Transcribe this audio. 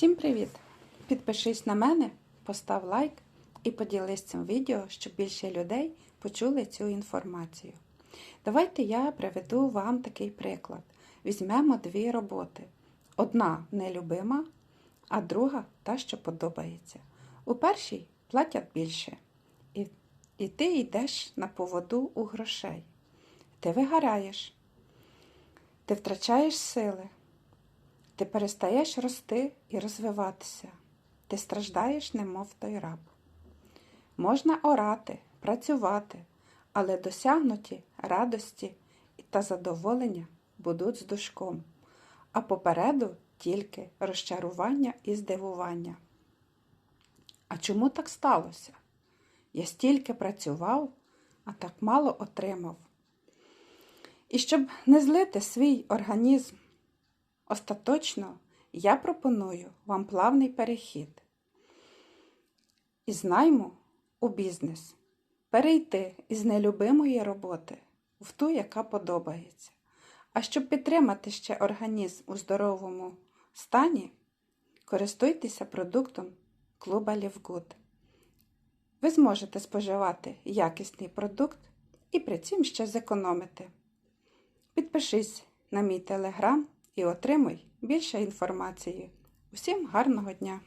Всім привіт! Підпишись на мене, постав лайк і поділись цим відео, щоб більше людей почули цю інформацію. Давайте я приведу вам такий приклад. Візьмемо дві роботи. Одна нелюбима, а друга та, що подобається. У першій платять більше, і, і ти йдеш на поводу у грошей. Ти вигораєш, ти втрачаєш сили. Ти перестаєш рости і розвиватися. Ти страждаєш, немов той раб. Можна орати, працювати, але досягнуті радості та задоволення будуть з душком, а попереду тільки розчарування і здивування. А чому так сталося? Я стільки працював, а так мало отримав. І щоб не злити свій організм, Остаточно я пропоную вам плавний перехід із найму у бізнес, перейти із нелюбимої роботи в ту, яка подобається. А щоб підтримати ще організм у здоровому стані, користуйтеся продуктом клуба Лівгуд. Ви зможете споживати якісний продукт і при цім ще зекономити. Підпишись на мій телеграм і отримуй більше інформації. Усім гарного дня!